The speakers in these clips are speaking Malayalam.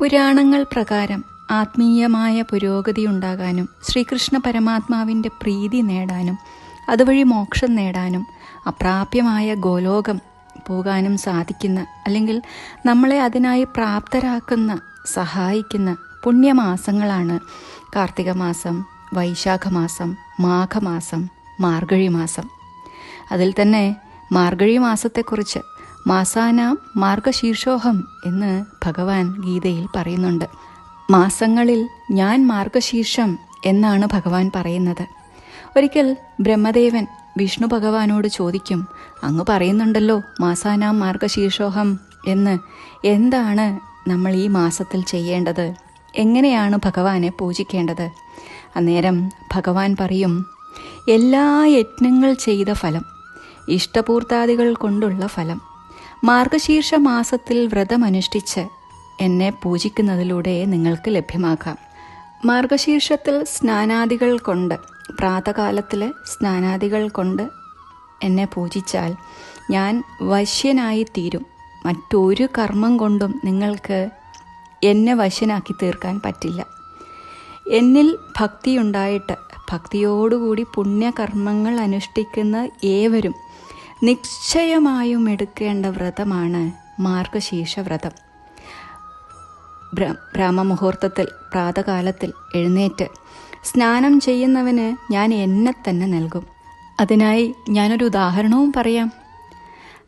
പുരാണങ്ങൾ പ്രകാരം ആത്മീയമായ പുരോഗതി ഉണ്ടാകാനും ശ്രീകൃഷ്ണ പരമാത്മാവിന്റെ പ്രീതി നേടാനും അതുവഴി മോക്ഷം നേടാനും അപ്രാപ്യമായ ഗോലോകം പോകാനും സാധിക്കുന്ന അല്ലെങ്കിൽ നമ്മളെ അതിനായി പ്രാപ്തരാക്കുന്ന സഹായിക്കുന്ന പുണ്യമാസങ്ങളാണ് കാർത്തിക മാസം വൈശാഖ മാസം മാഘമാസം മാർഗഴി മാസം. അതിൽ തന്നെ മാർഗഴി മാസത്തെക്കുറിച്ച് മാസാനാം മാർഗശീർഷോഹം എന്ന് ഭഗവാൻ ഗീതയിൽ പറയുന്നുണ്ട്. മാസങ്ങളിൽ ഞാൻ മാർഗശീർഷം എന്നാണ് ഭഗവാൻ പറയുന്നത്. ഒരിക്കൽ ബ്രഹ്മദേവൻ വിഷ്ണു ഭഗവാനോട് ചോദിക്കും അങ്ങ് പറയുന്നുണ്ടല്ലോ മാസാനാം മാർഗശീർഷോഹം എന്ന്. എന്താണ് നമ്മൾ ഈ മാസത്തിൽ ചെയ്യേണ്ടത്? എങ്ങനെയാണ് ഭഗവാനെ പൂജിക്കേണ്ടത്? അന്നേരം ഭഗവാൻ പറയും എല്ലാ യജ്ഞങ്ങൾ ചെയ്ത ഫലം ഇഷ്ടപൂർത്താദികൾ കൊണ്ടുള്ള ഫലം മാർഗശീർഷ മാസത്തിൽ വ്രതമനുഷ്ഠിച്ച് എന്നെ പൂജിക്കുന്നതിലൂടെ നിങ്ങൾക്ക് ലഭ്യമാക്കാം മാർഗശീർഷത്തിൽ സ്നാനാദികൾ കൊണ്ട് പ്രാതകാലത്തിലെ സ്നാനാദികൾ കൊണ്ട് എന്നെ പൂജിച്ചാൽ ഞാൻ വശ്യനായി തീരും. മറ്റൊരു കർമ്മം കൊണ്ടും നിങ്ങൾക്ക് എന്നെ വശ്യനാക്കി തീർക്കാൻ പറ്റില്ല. എന്നിൽ ഭക്തിയുണ്ടായിട്ട് ഭക്തിയോടുകൂടി പുണ്യകർമ്മങ്ങൾ അനുഷ്ഠിക്കുന്ന ഏവരും നിശ്ചയമായും എടുക്കേണ്ട വ്രതമാണ് മാർഗശീർഷ വ്രതം ബ്രാഹ്മമുഹൂർത്തത്തിൽ പ്രാതകാലത്തിൽ എഴുന്നേറ്റ് സ്നാനം ചെയ്യുന്നവന് ഞാൻ എന്നെ തന്നെ നൽകും. അതിനായി ഞാനൊരു ഉദാഹരണവും പറയാം.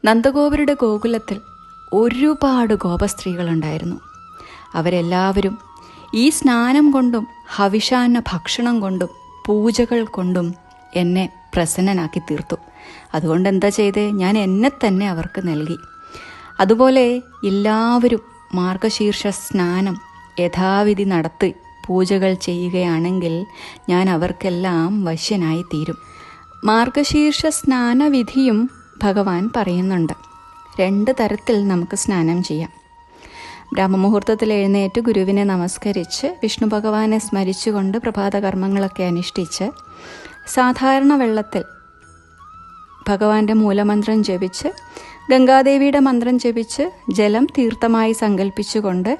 നന്ദഗോപരുടെ ഗോകുലത്തിൽ ഒരുപാട് ഗോപസ്ത്രീകളുണ്ടായിരുന്നു. അവരെല്ലാവരും ഈ സ്നാനം കൊണ്ടും ഹവിഷാന്ന ഭക്ഷണം കൊണ്ടും പൂജകൾ കൊണ്ടും എന്നെ പ്രസന്നനാക്കി തീർത്തു. അതുകൊണ്ട് എന്താ ചെയ്തേ? ഞാൻ എന്നെ തന്നെ അവർക്ക് നൽകി. അതുപോലെ എല്ലാവരും മാർഗശീർഷ സ്നാനം യഥാവിധി നടത്തി പൂജകൾ ചെയ്യുകയാണെങ്കിൽ ഞാൻ അവർക്കെല്ലാം വശ്യനായി തീരും. മാർഗശീർഷ സ്നാനവിധിയും ഭഗവാൻ പറയുന്നുണ്ട്. രണ്ട് തരത്തിൽ നമുക്ക് സ്നാനം ചെയ്യാം. ബ്രഹ്മമുഹൂർത്തത്തിൽ എഴുന്നേറ്റ് ഗുരുവിനെ നമസ്കരിച്ച് വിഷ്ണു ഭഗവാനെ സ്മരിച്ചുകൊണ്ട് പ്രഭാത കർമ്മങ്ങളൊക്കെ അനുഷ്ഠിച്ച് സാധാരണ വെള്ളത്തിൽ ഭഗവാന്റെ മൂലമന്ത്രം ജപിച്ച് ഗംഗാദേവിയുടെ മന്ത്രം ജപിച്ച് ജലം തീർത്ഥമായി സങ്കല്പിച്ചുകൊണ്ട്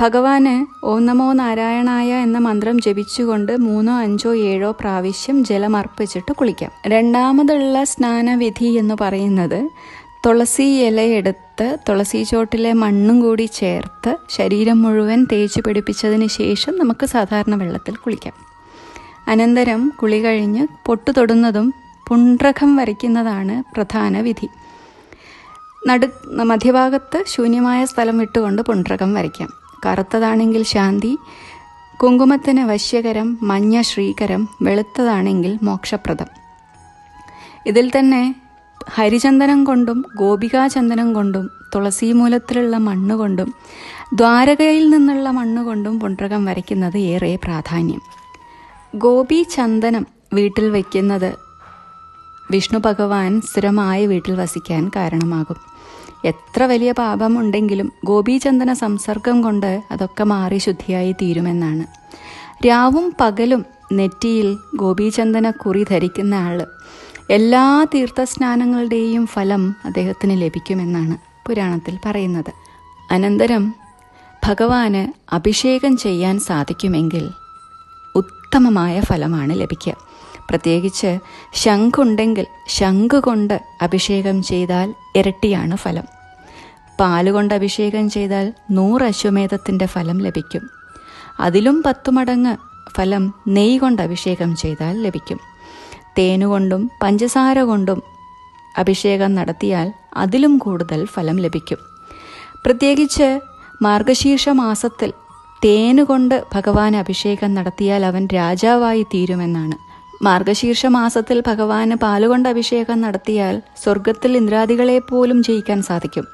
ഭഗവാന് ഓം നമോ നാരായണായ എന്ന മന്ത്രം ജപിച്ചുകൊണ്ട് മൂന്നോ അഞ്ചോ ഏഴോ പ്രാവശ്യം ജലം അർപ്പിച്ചിട്ട് കുളിക്കാം. രണ്ടാമതുള്ള സ്നാനവിധി എന്ന് പറയുന്നത് തുളസി ഇലയെടുത്ത് തുളസി ചോട്ടിലെ മണ്ണും കൂടി ചേർത്ത് ശരീരം മുഴുവൻ തേച്ച് പിടിപ്പിച്ചതിന് ശേഷം നമുക്ക് സാധാരണ വെള്ളത്തിൽ കുളിക്കാം. അനന്തരം കുളി കഴിഞ്ഞ് പൊട്ടു തൊടുന്നതും പുണ്ട്രകം വരയ്ക്കുന്നതാണ് പ്രധാന വിധി. നടു മധ്യഭാഗത്ത് ശൂന്യമായ സ്ഥലം വിട്ടുകൊണ്ട് പുണ്ട്രകം വരയ്ക്കാം. കറുത്തതാണെങ്കിൽ ശാന്തി കുങ്കുമത്തിന് വശ്യകരം മഞ്ഞ ശ്രീകരം വെളുത്തതാണെങ്കിൽ മോക്ഷപ്രദം. ഇതിൽ തന്നെ ഹരിചന്ദനം കൊണ്ടും ഗോപികാചന്ദനം കൊണ്ടും തുളസീമൂലത്തിലുള്ള മണ്ണ് കൊണ്ടും ദ്വാരകയിൽ നിന്നുള്ള മണ്ണ് കൊണ്ടും പുണ്ട്രകം വരയ്ക്കുന്നത് ഏറെ പ്രാധാന്യം. ഗോപി ചന്ദനം വീട്ടിൽ വയ്ക്കുന്നത് വിഷ്ണു ഭഗവാൻ സ്ഥിരമായി വീട്ടിൽ വസിക്കാൻ കാരണമാകും. എത്ര വലിയ പാപമുണ്ടെങ്കിലും ഗോപീചന്ദന സംസർഗം കൊണ്ട് അതൊക്കെ മാറി ശുദ്ധിയായി തീരുമെന്നാണ്. രാവും പകലും നെറ്റിയിൽ ഗോപീചന്ദന കുറി ധരിക്കുന്ന ആൾ എല്ലാ തീർത്ഥസ്നാനങ്ങളുടെയും ഫലം അദ്ദേഹത്തിന് ലഭിക്കുമെന്നാണ് പുരാണത്തിൽ പറയുന്നത്. അനന്തരം ഭഗവാന് അഭിഷേകം ചെയ്യാൻ സാധിക്കുമെങ്കിൽ ഉത്തമമായ ഫലമാണ് ലഭിക്കുക. പ്രത്യേകിച്ച് ശംഖുണ്ടെങ്കിൽ ശംഖ് കൊണ്ട് അഭിഷേകം ചെയ്താൽ ഇരട്ടിയാണ് ഫലം. പാലുകൊണ്ട് അഭിഷേകം ചെയ്താൽ നൂറ് അശ്വമേധത്തിന്റെ ഫലം ലഭിക്കും. അതിലും പത്തു മടങ്ങ് ഫലം നെയ് കൊണ്ട് അഭിഷേകം ചെയ്താൽ ലഭിക്കും. തേനുകൊണ്ടും പഞ്ചസാര കൊണ്ടും അഭിഷേകം നടത്തിയാൽ അതിലും കൂടുതൽ ഫലം ലഭിക്കും. പ്രത്യേകിച്ച് മാർഗശീർഷ മാസത്തിൽ തേനുകൊണ്ട് ഭഗവാൻ അഭിഷേകം നടത്തിയാൽ അവൻ രാജാവായി തീരുമെന്നാണ്. മാർഗശീർഷ മാസത്തിൽ ഭഗവാന് പാലുകൊണ്ട് അഭിഷേകം നടത്തിയാൽ സ്വർഗത്തിൽ ഇന്ദ്രാദികളെ പോലും ജയിക്കാൻ സാധിക്കും.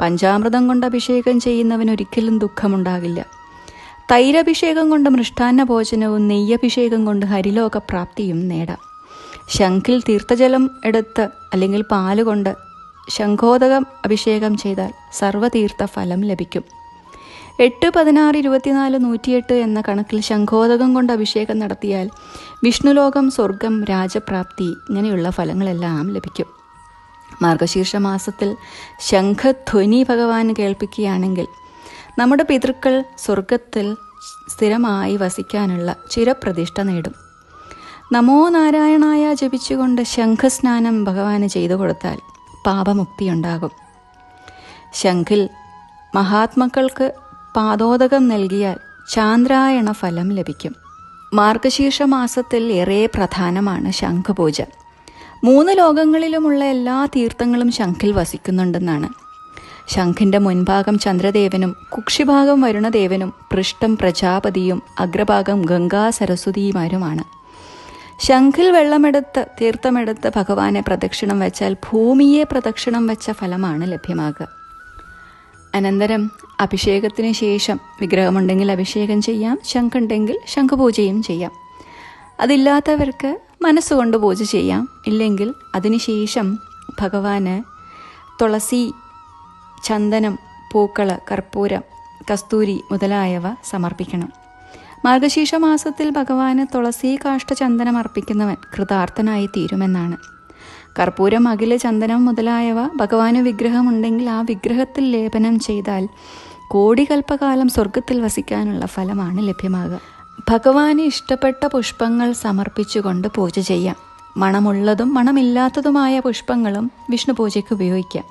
പഞ്ചാമൃതം കൊണ്ട് അഭിഷേകം ചെയ്യുന്നവൻ ഒരിക്കലും ദുഃഖമുണ്ടാകില്ല. തൈരഭിഷേകം കൊണ്ട് മൃഷ്ടാന്ന ഭോജനവും നെയ്യഭിഷേകം കൊണ്ട് ഹരിലോക പ്രാപ്തിയും നേടാം. ശംഖിൽ തീർത്ഥജലം എടുത്ത് അല്ലെങ്കിൽ പാലുകൊണ്ട് ശംഖോദകം അഭിഷേകം ചെയ്താൽ സർവതീർത്ഥ ഫലം ലഭിക്കും. എട്ട് പതിനാറ് ഇരുപത്തിനാല് നൂറ്റിയെട്ട് എന്ന കണക്കിൽ ശംഖോദകം കൊണ്ട് അഭിഷേകം നടത്തിയാൽ വിഷ്ണുലോകം സ്വർഗം രാജപ്രാപ്തി ഇങ്ങനെയുള്ള ഫലങ്ങളെല്ലാം ലഭിക്കും. മാർഗശീർഷ മാസത്തിൽ ശംഖധ്വനി ഭഗവാൻ കേൾപ്പിക്കുകയാണെങ്കിൽ നമ്മുടെ പിതൃക്കൾ സ്വർഗത്തിൽ സ്ഥിരമായി വസിക്കാനുള്ള ചിരപ്രതിഷ്ഠ നേടും. നമോ നാരായണായ ജപിച്ചുകൊണ്ട് ശംഖസ്നാനം ഭഗവാന് ചെയ്തു കൊടുത്താൽ പാപമുക്തിയുണ്ടാകും. ശംഖിൽ മഹാത്മാക്കൾക്ക് പാദോദകം നൽകിയാൽ ചാന്ദ്രായണ ഫലം ലഭിക്കും. മാർഗശീർഷ മാസത്തിൽ ഏറെ പ്രധാനമാണ് ശംഖുപൂജ. മൂന്ന് ലോകങ്ങളിലുമുള്ള എല്ലാ തീർത്ഥങ്ങളും ശംഖിൽ വസിക്കുന്നുണ്ടെന്നാണ്. ശംഖിന്റെ മുൻഭാഗം ചന്ദ്രദേവനും കുക്ഷിഭാഗം വരുണദേവനും പൃഷ്ഠം പ്രജാപതിയും അഗ്രഭാഗം ഗംഗാ സരസ്വതിയുമാരുമാണ്. ശംഖിൽ വെള്ളമെടുത്ത് തീർത്ഥമെടുത്ത് ഭഗവാനെ പ്രദക്ഷിണം വെച്ചാൽ ഭൂമിയെ പ്രദക്ഷിണം വെച്ച ഫലമാണ് ലഭ്യമാകുക. അനന്തരം അഭിഷേകത്തിന് ശേഷം വിഗ്രഹമുണ്ടെങ്കിൽ അഭിഷേകം ചെയ്യാം ശംഖുണ്ടെങ്കിൽ ശംഖുപൂജയും ചെയ്യാം. അതില്ലാത്തവർക്ക് മനസ്സുകൊണ്ട് പൂജ ചെയ്യാം. ഇല്ലെങ്കിൽ അതിനുശേഷം ഭഗവാന് തുളസി ചന്ദനം പൂക്കൾ കർപ്പൂരം കസ്തൂരി മുതലായവ സമർപ്പിക്കണം. മാർഗശീർഷ മാസത്തിൽ ഭഗവാന് തുളസി കാഷ്ട ചന്ദനം അർപ്പിക്കുന്നവൻ കൃതാർത്ഥനായി തീരുമെന്നാണ് കർപ്പൂരം അകിൽ ചന്ദനം മുതലായവ ഭഗവാന് വിഗ്രഹമുണ്ടെങ്കിൽ ആ വിഗ്രഹത്തിൽ ലേപനം ചെയ്താൽ കോടികൽപ്പകാലം സ്വർഗത്തിൽ വസിക്കാനുള്ള ഫലമാണ് ലഭ്യമാകുക. ഭഗവാന് ഇഷ്ടപ്പെട്ട പുഷ്പങ്ങൾ സമർപ്പിച്ചുകൊണ്ട് പൂജ ചെയ്യാം. മണമുള്ളതും മണമില്ലാത്തതുമായ പുഷ്പങ്ങളും വിഷ്ണു പൂജയ്ക്ക് ഉപയോഗിക്കാം.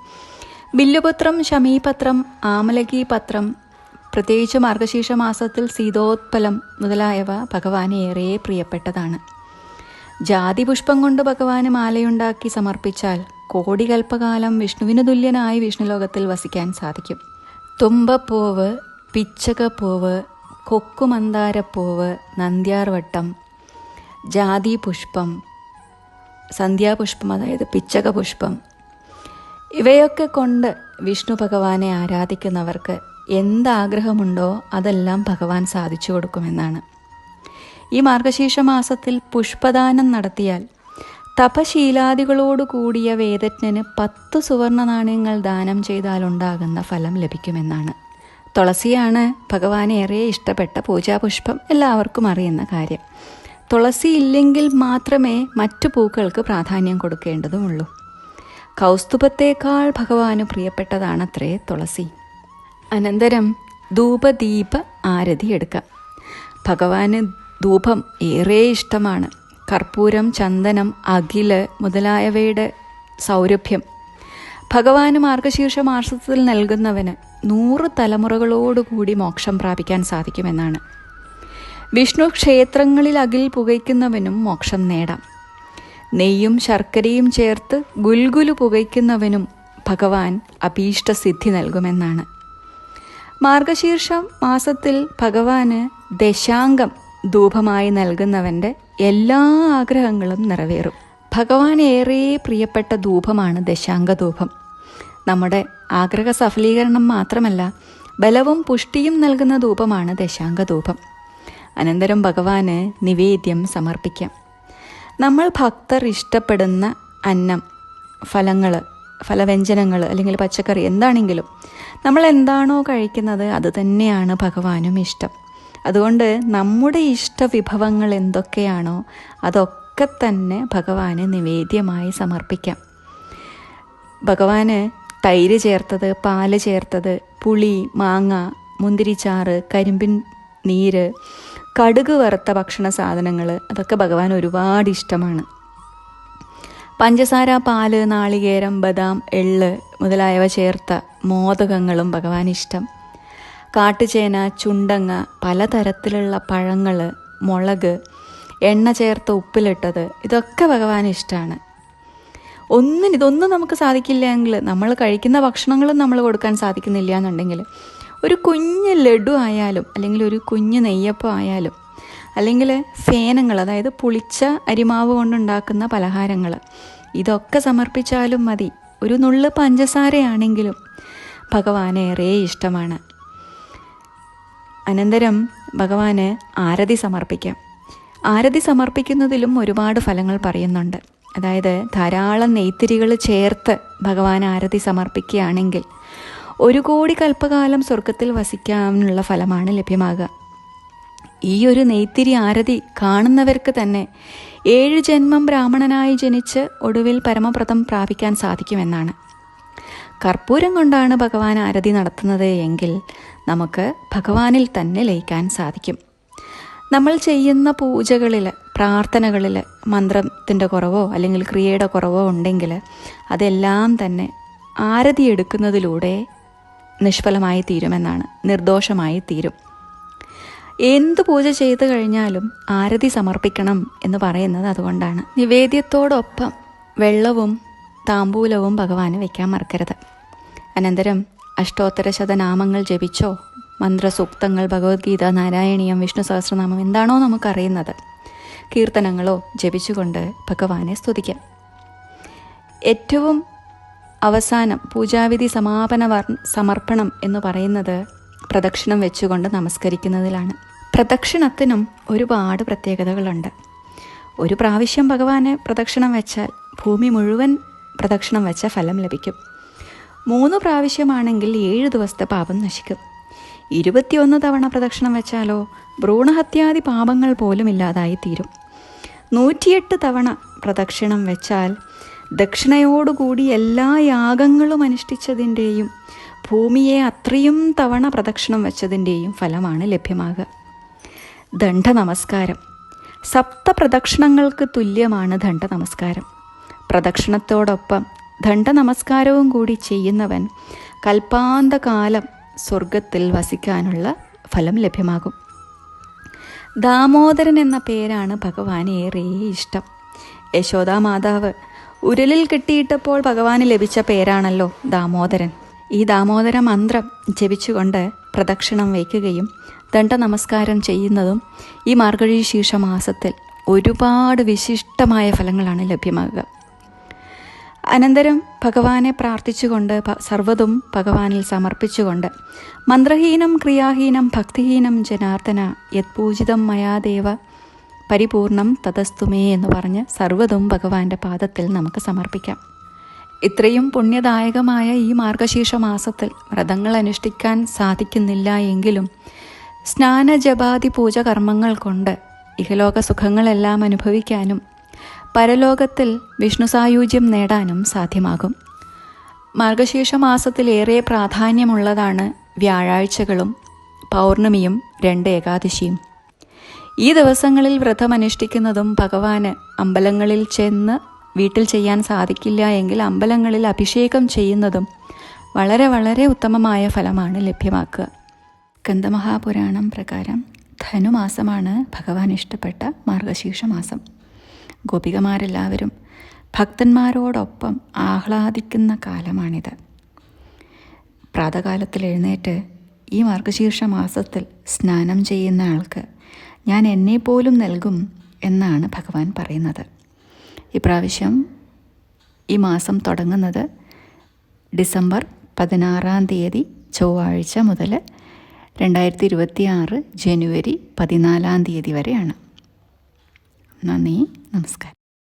ബില്ലുപത്രം ശമീപത്രം ആമലകി പത്രം പ്രത്യേകിച്ച് മാർഗശീർഷ മാസത്തിൽ സീതോത്പലം മുതലായവ ഭഗവാന് ഏറെ പ്രിയപ്പെട്ടതാണ്. ജാതി പുഷ്പം കൊണ്ട് ഭഗവാന് മാലയുണ്ടാക്കി സമർപ്പിച്ചാൽ കോടി കോടികൽപ്പകാലം വിഷ്ണുവിന് തുല്യനായി വിഷ്ണുലോകത്തിൽ വസിക്കാൻ സാധിക്കും. തുമ്പപ്പൂവ് പിച്ചകപ്പൂവ് കൊക്കുമന്താരപ്പൂവ് നന്ദ്യാർവട്ടം ജാതി പുഷ്പം സന്ധ്യാപുഷ്പം അതായത് പിച്ചക പുഷ്പം ഇവയൊക്കെ കൊണ്ട് വിഷ്ണു ഭഗവാനെ ആരാധിക്കുന്നവർക്ക് എന്താഗ്രഹമുണ്ടോ അതെല്ലാം ഭഗവാൻ സാധിച്ചു കൊടുക്കുമെന്നാണ്. ഈ മാർഗശീർഷ മാസത്തിൽ പുഷ്പദാനം നടത്തിയാൽ തപശീലാദികളോട് കൂടിയ വേദജ്ഞന് പത്ത് സുവർണ നാണയങ്ങൾ ദാനം ചെയ്താൽ ഉണ്ടാകുന്ന ഫലം ലഭിക്കുമെന്നാണ്. തുളസിയാണ് ഭഗവാനെ ഏറെ ഇഷ്ടപ്പെട്ട പൂജാപുഷ്പം എല്ലാവർക്കും അറിയുന്ന കാര്യം. തുളസി ഇല്ലെങ്കിൽ മാത്രമേ മറ്റു പൂക്കൾക്ക് പ്രാധാന്യം കൊടുക്കേണ്ടതുമുള്ളൂ. കൗസ്തുഭത്തേക്കാൾ ഭഗവാന് പ്രിയപ്പെട്ടതാണത്രേ തുളസി. അനന്തരം ധൂപദീപ ആരതി എടുക്കാം. ഭഗവാന് ധൂപം ഏറെ ഇഷ്ടമാണ്. കർപ്പൂരം ചന്ദനം അഖിൽ മുതലായവയുടെ സൗരഭ്യം. ഭഗവാന് മാർഗശീർഷ മാസത്തിൽ നൽകുന്നവന് നൂറ് തലമുറകളോടുകൂടി മോക്ഷം പ്രാപിക്കാൻ സാധിക്കുമെന്നാണ്. വിഷ്ണു ക്ഷേത്രങ്ങളിൽ അകിൽ പുകയ്ക്കുന്നവനും മോക്ഷം നേടാം. നെയ്യും ശർക്കരയും ചേർത്ത് ഗുൽഗുലു പുകയ്ക്കുന്നവനും ഭഗവാൻ അഭീഷ്ട സിദ്ധി നൽകുമെന്നാണ്. മാർഗശീർഷ മാസത്തിൽ ഭഗവാന് ദശാംഗം ധൂപമായി നൽകുന്നവന്റെ എല്ലാ ആഗ്രഹങ്ങളും നിറവേറും. ഭഗവാൻ ഏറെ പ്രിയപ്പെട്ട ധൂപമാണ് ദശാംഗ ധൂപം നമ്മുടെ ആഗ്രഹ സഫലീകരണം മാത്രമല്ല ബലവും പുഷ്ടിയും നൽകുന്ന ധൂപമാണ് ദശാംഗ ധൂപം അനന്തരം ഭഗവാന് നിവേദ്യം സമർപ്പിക്കാം. നമ്മൾ ഭക്തർ ഇഷ്ടപ്പെടുന്ന അന്നം ഫലങ്ങൾ ഫലവ്യഞ്ജനങ്ങൾ അല്ലെങ്കിൽ പച്ചക്കറി എന്താണെങ്കിലും നമ്മൾ എന്താണോ കഴിക്കുന്നത് അത് തന്നെയാണ് ഭഗവാനും ഇഷ്ടം. അതുകൊണ്ട് നമ്മുടെ ഇഷ്ടവിഭവങ്ങൾ എന്തൊക്കെയാണോ അതൊക്കെ തന്നെ ഭഗവാന് നിവേദ്യമായി സമർപ്പിക്കാം. ഭഗവാന് തൈര് ചേർത്തത് പാൽ ചേർത്തത് പുളി മാങ്ങ മുന്തിരിച്ചാറ് കരിമ്പിൻ നീര് കടുക് വറുത്ത ഭക്ഷണ സാധനങ്ങൾ അതൊക്കെ ഭഗവാൻ ഒരുപാട് ഇഷ്ടമാണ്. പഞ്ചസാര പാൽ നാളികേരം ബദാം എള്ള് മുതലായവ ചേർത്ത മോദകങ്ങളും ഭഗവാൻ ഇഷ്ടം കാട്ടുചേന ചുണ്ടങ്ങ പലതരത്തിലുള്ള പഴങ്ങൾ മുളക് എണ്ണ ചേർത്ത് ഉപ്പിലിട്ടത് ഇതൊക്കെ ഭഗവാൻ ഇഷ്ടമാണ് ഒന്നിന് ഇതൊന്നും നമുക്ക് സാധിക്കില്ല എങ്കിൽ നമ്മൾ കഴിക്കുന്ന ഭക്ഷണങ്ങളും നമ്മൾ കൊടുക്കാൻ സാധിക്കുന്നില്ല എന്നുണ്ടെങ്കിൽ ഒരു കുഞ്ഞ് ലഡു ആയാലും അല്ലെങ്കിൽ ഒരു കുഞ്ഞ് നെയ്യപ്പം ആയാലും അല്ലെങ്കിൽ ഫേനങ്ങൾ അതായത് പുളിച്ച അരിമാവ് കൊണ്ടുണ്ടാക്കുന്ന പലഹാരങ്ങൾ ഇതൊക്കെ സമർപ്പിച്ചാലും മതി. ഒരു നുള്ള് പഞ്ചസാരയാണെങ്കിലും ഭഗവാനേറെ ഇഷ്ടമാണ്. അനന്തരം ഭഗവാന് ആരതി സമർപ്പിക്കാം. ആരതി സമർപ്പിക്കുന്നതിലും ഒരുപാട് ഫലങ്ങൾ പറയുന്നുണ്ട്. അതായത് ധാരാളം നെയ്ത്തിരികൾ ചേർത്ത് ഭഗവാൻ ആരതി സമർപ്പിക്കുകയാണെങ്കിൽ ഒരു കോടി കൽപ്പകാലം സ്വർഗത്തിൽ വസിക്കാനുള്ള ഫലമാണ് ലഭ്യമാകുക. ഈ ഒരു നെയ്ത്തിരി ആരതി കാണുന്നവർക്ക് തന്നെ ഏഴ് ജന്മം ബ്രാഹ്മണനായി ജനിച്ച് ഒടുവിൽ പരമപ്രദം പ്രാപിക്കാൻ സാധിക്കുമെന്നാണ്. കർപ്പൂരം കൊണ്ടാണ് ഭഗവാൻ ആരതി നടത്തുന്നത് എങ്കിൽ നമുക്ക് ഭഗവാനിൽ തന്നെ ലയിക്കാൻ സാധിക്കും. നമ്മൾ ചെയ്യുന്ന പൂജകളിൽ പ്രാർത്ഥനകളിൽ മന്ത്രത്തിന്റെ കുറവോ അല്ലെങ്കിൽ ക്രിയയുടെ കുറവോ ഉണ്ടെങ്കിൽ അതെല്ലാം തന്നെ ആരതി എടുക്കുന്നതിലൂടെ നിഷ്ഫലമായി തീരുമെന്നാണ് നിർദോഷമായി തീരും. എന്ത് പൂജ ചെയ്തു കഴിഞ്ഞാലും ആരതി സമർപ്പിക്കണം എന്ന് പറയുന്നത് അതുകൊണ്ടാണ്. നിവേദ്യത്തോടൊപ്പം വെള്ളവും താമ്പൂലവും ഭഗവാന് വയ്ക്കാൻ മറക്കരുത്. അനന്തരം അഷ്ടോത്തര ശതനാമങ്ങൾ ജപിച്ചോ? മന്ത്രസൂക്തങ്ങൾ ഭഗവത്ഗീത നാരായണീയം വിഷ്ണു സഹസ്രനാമം എന്താണോ നമുക്കറിയുന്നത്. കീർത്തനങ്ങളോ ജപിച്ചുകൊണ്ട് ഭഗവാനെ സ്തുതിക്കാം. ഏറ്റവും അവസാനം പൂജാവിധി സമാപന വർ- സമർപ്പണം എന്ന് പറയുന്നത് പ്രദക്ഷിണം വെച്ചുകൊണ്ട് നമസ്കരിക്കുന്നതിലാണ്. പ്രദക്ഷിണത്തിനും ഒരുപാട് പ്രത്യേകതകളുണ്ട്. ഒരു പ്രാവശ്യം ഭഗവാനെ പ്രദക്ഷിണം വെച്ചാൽ ഭൂമി മുഴുവൻ പ്രദക്ഷിണം വെച്ച ഫലം ലഭിക്കും. മൂന്ന് പ്രാവശ്യമാണെങ്കിൽ ഏഴ് ദിവസത്തെ പാപം നശിക്കും. ഇരുപത്തിയൊന്ന് തവണ പ്രദക്ഷിണം വെച്ചാലോ ഭ്രൂണഹത്യാദി പാപങ്ങൾ പോലും ഇല്ലാതായി തീരും. നൂറ്റിയെട്ട് തവണ പ്രദക്ഷിണം വെച്ചാൽ ദക്ഷിണയോടുകൂടി എല്ലാ യാഗങ്ങളും അനുഷ്ഠിച്ചതിന്റെയും ഭൂമിയെ അത്രയും തവണ പ്രദക്ഷിണം വെച്ചതിന്റെയും ഫലമാണ് ലഭ്യമാകുക. ദണ്ഡ നമസ്കാരം സപ്ത പ്രദക്ഷിണങ്ങൾക്ക് തുല്യമാണ് ദണ്ഡ നമസ്കാരം പ്രദക്ഷിണത്തോടൊപ്പം ദണ്ഡ നമസ്കാരവും കൂടി ചെയ്യുന്നവൻ കൽപ്പാന്തകാലം സ്വർഗത്തിൽ വസിക്കാനുള്ള ഫലം ലഭ്യമാകും. ദാമോദരൻ എന്ന പേരാണ് ഭഗവാന് ഏറെ ഇഷ്ടം. യശോദാ മാതാവ് ഉരലിൽ കെട്ടിയിട്ടപ്പോൾ ഭഗവാന് ലഭിച്ച പേരാണല്ലോ ദാമോദരൻ. ഈ ദാമോദര മന്ത്രം ജപിച്ചുകൊണ്ട് പ്രദക്ഷിണം വയ്ക്കുകയും ദണ്ഡ നമസ്കാരം ചെയ്യുന്നതും ഈ മാർഗഴി ശീർഷ മാസത്തിൽ ഒരുപാട് വിശിഷ്ടമായ ഫലങ്ങളാണ് ലഭ്യമാകുക. അനന്തരം ഭഗവാനെ പ്രാർത്ഥിച്ചുകൊണ്ട് സർവതും ഭഗവാനിൽ സമർപ്പിച്ചുകൊണ്ട് മന്ത്രഹീനം ക്രിയാഹീനം ഭക്തിഹീനം ജനാർദ്ദന യത്പൂജിതം മയാദേവ പരിപൂർണം തതസ്തുമേ എന്ന് പറഞ്ഞ് സർവതും ഭഗവാന്റെ പാദത്തിൽ നമുക്ക് സമർപ്പിക്കാം. ഇത്രയും പുണ്യദായകമായ ഈ മാർഗശീർഷ മാസത്തിൽ വ്രതങ്ങൾ അനുഷ്ഠിക്കാൻ സാധിക്കുന്നില്ല എങ്കിലും സ്നാനജപാതി പൂജ കർമ്മങ്ങൾ കൊണ്ട് ഇഹലോക സുഖങ്ങളെല്ലാം അനുഭവിക്കാനും പരലോകത്തിൽ വിഷ്ണു സായുജ്യം നേടാനും സാധ്യമാകും. മാർഗശീർഷ മാസത്തിൽ ഏറെ പ്രാധാന്യമുള്ളതാണ് വ്യാഴാഴ്ചകളും പൗർണമിയും രണ്ട് ഏകാദശിയും. ഈ ദിവസങ്ങളിൽ വ്രതം അനുഷ്ഠിക്കുന്നതും ഭഗവാന് അമ്പലങ്ങളിൽ ചെന്ന് വീട്ടിൽ ചെയ്യാൻ സാധിക്കില്ല എങ്കിൽ അമ്പലങ്ങളിൽ അഭിഷേകം ചെയ്യുന്നതും വളരെ വളരെ ഉത്തമമായ ഫലമാണ് ലഭ്യമാക്കുക. കന്ദമഹാപുരാണം പ്രകാരം ധനുമാസമാണ് ഭഗവാൻ ഇഷ്ടപ്പെട്ട മാർഗശീർഷ മാസം. ഗോപികമാരെല്ലാവരും ഭക്തന്മാരോടൊപ്പം ആഹ്ലാദിക്കുന്ന കാലമാണിത്. പ്രാതകാലത്തിൽ എഴുന്നേറ്റ് ഈ മാർഗശീർഷ മാസത്തിൽ സ്നാനം ചെയ്യുന്ന ആൾക്ക് ഞാൻ എന്നെ പോലും നൽകും എന്നാണ് ഭഗവാൻ പറയുന്നത്. ഇപ്രാവശ്യം ഈ മാസം തുടങ്ങുന്നത് ഡിസംബർ പതിനാറാം തീയതി ചൊവ്വാഴ്ച മുതൽ രണ്ടായിരത്തി ഇരുപത്തി ജനുവരി പതിനാലാം തീയതി വരെയാണ്. നന്ദി. നമസ്കാരം.